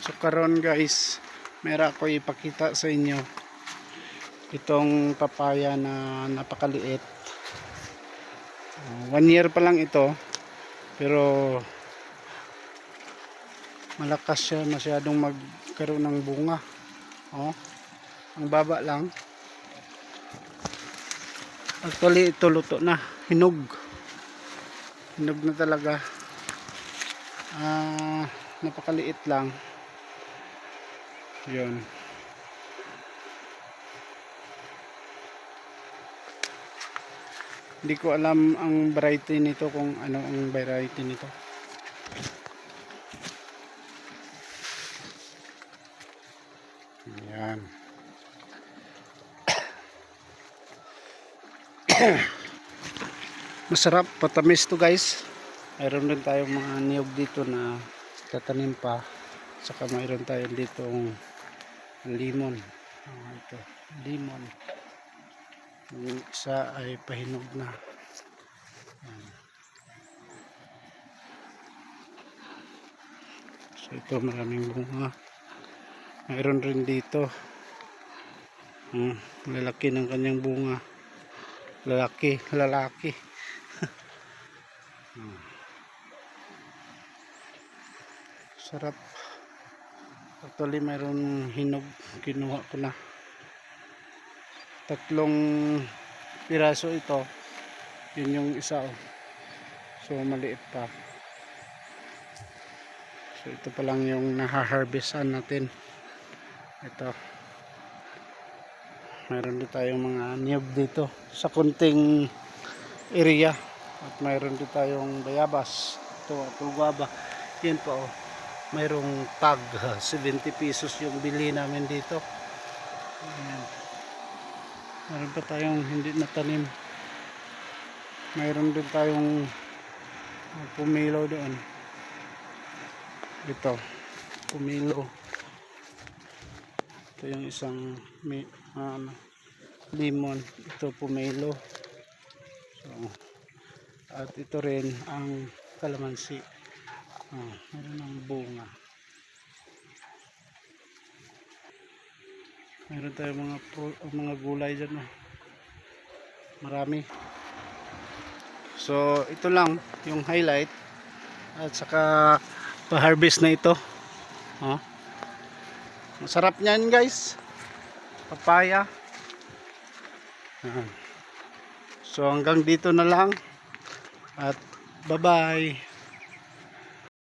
So karon guys, meron ako ipakita sa inyo itong papaya na napakaliit. Uh, one year pa lang ito, pero malakas siya masyadong magkaroon ng bunga. Oh, ang baba lang. Actually, ito luto na. Hinog. Hinog na talaga. Ah, napakaliit lang. Yun. Hindi ko alam ang variety nito kung ano ang variety nito. Yan. Masarap, patamis to guys. Mayroon din tayong mga niyog dito na tatanim pa. Saka mayroon tayong dito limon. Ah, ito, limon. Yung isa ay pahinog na. So ito maraming bunga. Mayroon rin dito. Hmm, lalaki ng kanyang bunga. Lalaki, lalaki. Hmm. Sarap. Actually, mayroon hinog. Kinuha ko na. Tatlong piraso ito. Yun yung isa. Oh. So, maliit pa. So, ito pa lang yung nahaharvestan natin. Ito. Mayroon din tayong mga niyog dito sa kunting area. At mayroon din tayong bayabas. Ito, apple guava. Yan po. Oh. Mayroong tag. ha, 70 pesos yung bili namin dito. Ayan. Mayroon pa tayong hindi natanim. Mayroon din tayong pumilo doon. Ito. Pumilo. Ito yung isang may, ano, limon. Ito pumelo. So, at ito rin ang kalamansi. Oh, meron ng bunga. Meron tayong mga pro- mga gulay dyan. Oh. Marami. So, ito lang yung highlight. At saka pa-harvest na ito. Oh. Masarap niyan guys. Papaya. So hanggang dito na lang. At bye-bye.